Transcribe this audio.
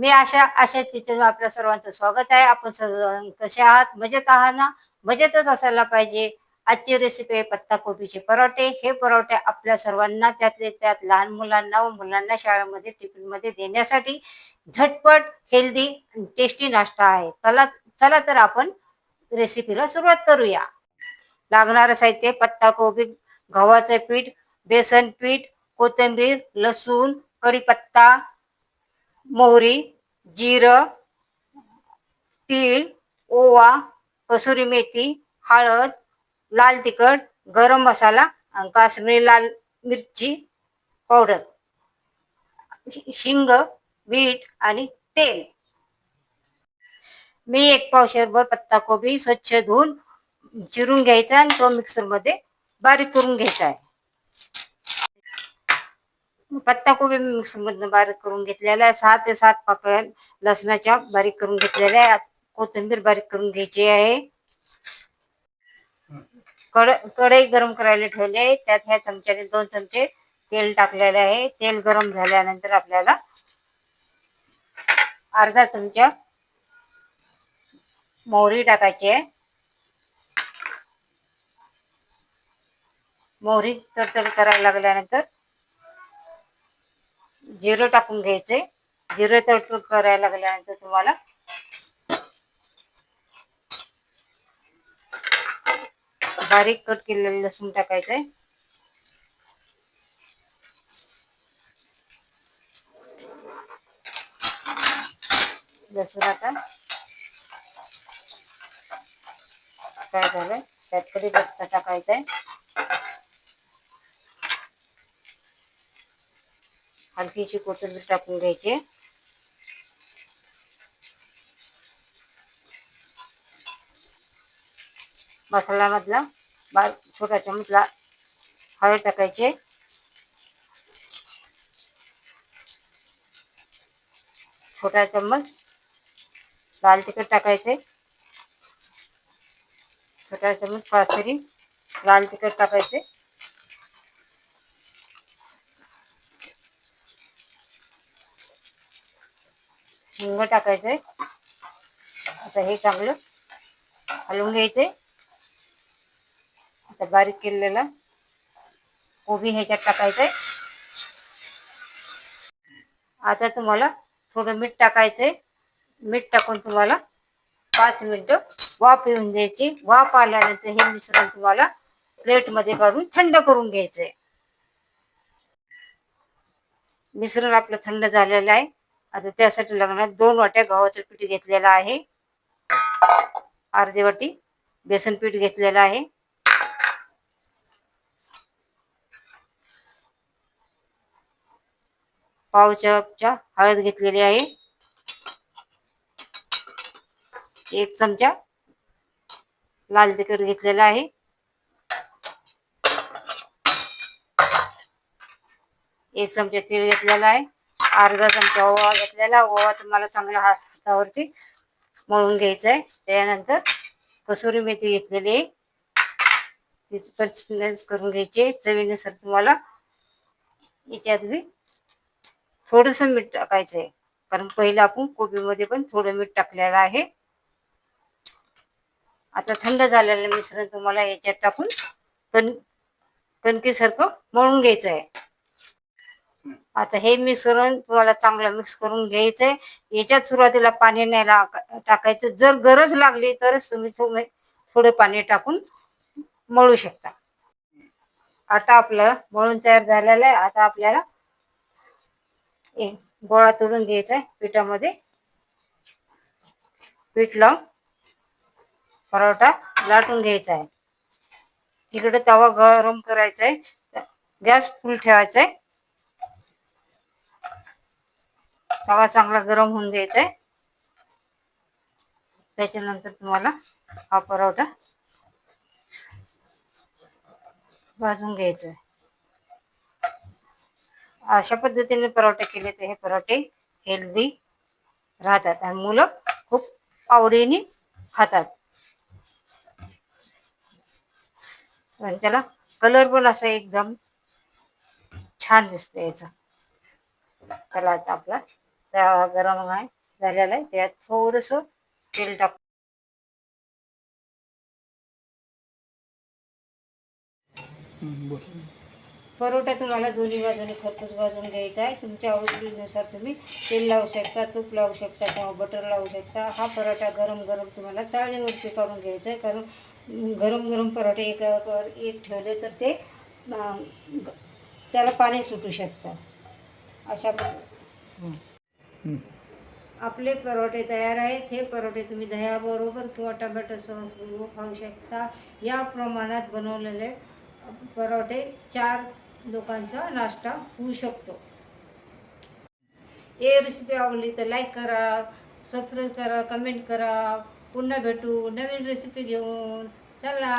मी आशा आशा kitchen आपल्या सर्वांचं स्वागत आहे. आपण सर्व कसे आहात? मजेत आहात ना? मजेतच असायला पाहिजे. आजची रेसिपी आहे पत्ता कोबीचे परोठे. हे परोठे आपल्या सर्वांना त्यातले त्यात लहान मुलांना व मुलांना शाळेमध्ये टिफिनमध्ये देण्यासाठी झटपट हेल्दी टेस्टी नाश्ता आहे. चला चला तर आपण रेसिपीला सुरुवात करूया. लागणारं साहित्य पत्ता कोबी गव्हाचं पीठ बेसन पीठ कोथिंबीर लसूण कढीपत्ता मोहरी जिरं तीळ ओवा कसुरी मेथी हळद लाल तिखट गरम मसाला आणि काश्मीरी लाल मिरची पावडर. हिंग मीठ आणि तेल. मी एक पावशेरभर पत्ताकोबी स्वच्छ धुवून चिरून घ्यायचा आणि तो मिक्सरमध्ये बारीक करून घ्यायचा आहे. पत्ता कोबी मी बारीक करून घेतलेला आहे. सहा ते सात पाकळ्या लसणाच्या बारीक करून घेतलेल्या आहे कोथिंबीर बारीक करून घ्यायची आहे. कड कढई गरम करायला ठेवली आहे. त्यात ह्या चमच्याने दोन चमचे तेल टाकलेले आहे. तेल गरम झाल्यानंतर आपल्याला अर्धा चमचा मोहरी टाकायची आहे. मोहरी तडतड करायला लागल्यानंतर जिरं टाकून घ्यायचे. जिरं तडतड करायला लागल्यानंतर तुम्हाला बारीक कट केलेलं लसूण टाकायचंय. लसूण आता काय झालंय. त्यात कढीपत्ता टाकायचा आहे हलकीशी कोथिंबीर टाकून घ्यायची. मसाल्यामधला बार छोटा चमचला हळद टाकायचे. छोटा चम्मच लाल तिखट टाकायचे. छोटा चम्मच पासरी लाल तिखट टाकायचे. हिंग टाकायचंय. आता हे चांगलं हलवून घ्यायचंय. आता बारीक केलेला कोबी ह्याच्यात टाकायचंय. आता तुम्हाला थोडं मीठ टाकायचंय. मीठ टाकून तुम्हाला पाच मिनिटं वाफ येऊन द्यायची. वाफ आल्यानंतर हे मिश्रण तुम्हाला प्लेटमध्ये काढून थंड करून घ्यायचंय. मिश्रण आपलं थंड झालेलं आहे. आता त्यासाठी लग्नात दोन वाट्या गव्हाचं पीठ घेतलेलं आहे. अर्धी वाटी बेसन पीठ घेतलेलं आहे. पाव चमचा हळद घेतलेली आहे. एक चमचा लाल तिखट घेतलेला आहे. एक चमचा तीळ घेतलेला आहे. अर्धा चमचा ओवा घेतलेला. ओवा तुम्हाला चांगला हातावरती मळून घ्यायचा आहे त्यानंतर कसुरी मेथी घेतलेली आहे. तिची पण करून घ्यायची चवीनुसार तुम्हाला याच्यात बी थोडंसं मीठ टाकायचं आहे. कारण पहिलं आपण कोबीमध्ये पण थोडं मीठ टाकलेलं आहे. आता थंड झालेलं मिश्रण तुम्हाला याच्यात टाकून कण कणकीसारखं मळून घ्यायचं आहे. आता हे मिश्रण तुम्हाला चांगलं मिक्स करून घ्यायचंय. याच्यात सुरुवातीला पाणी नाही टाकायचं. जर गरज लागली तरच तुम्ही थोडे म्हणजे थोडं पाणी टाकून मळू शकता. आता आपलं मळून तयार झालेलं आहे. आता आपल्याला एक गोळा तोडून घ्यायचा आहे पिठामध्ये. पीठ लावून परोठा लाटून घ्यायचा आहे. इकडे तवा गरम करायचा आहे. गॅस फुल ठेवायचा आहे. तवा चांगला गरम होऊन द्यायचा आहे त्याच्यानंतर तुम्हाला हा परोठा भाजून घ्यायचा आहे अशा पद्धतीने परोठे केले तर हे परोठे हेल्दी राहतात आणि मुलं खूप आवडीने खातात. आणि त्याला कलर पण असा एकदम छान दिसतो याचा. चला आता आपला तवा गरम आहे झालेला आहे. त्यात थोडंसं तेल टाक बोल. परोठा तुम्हाला दोन्ही बाजूने खरपूस भाजून घ्यायचा आहे. तुमच्या आवडीनुसार तुम्ही तेल लावू शकता तूप लावू शकता किंवा बटर लावू शकता. हा परोठा गरम गरम तुम्हाला चाळणीवरती काढून घ्यायचा आहे. कारण गरम गरम परोठे एकावर एक ठेवले तर ते त्याला पाणी सुटू शकतं. अशा. आपले परोठे तयार आहेत हे परोठे तुम्ही दह्याबरोबर किंवा टमॅटो सॉस बरोबर खाऊ शकता. या प्रमाणात बनवलेले परोठे चार लोकांचा नाश्ता होऊ शकतो. हे रेसिपी आवडली तर लाईक करा सबस्क्राईब करा कमेंट करा. पुन्हा भेटू नवीन रेसिपी घेऊन. चला!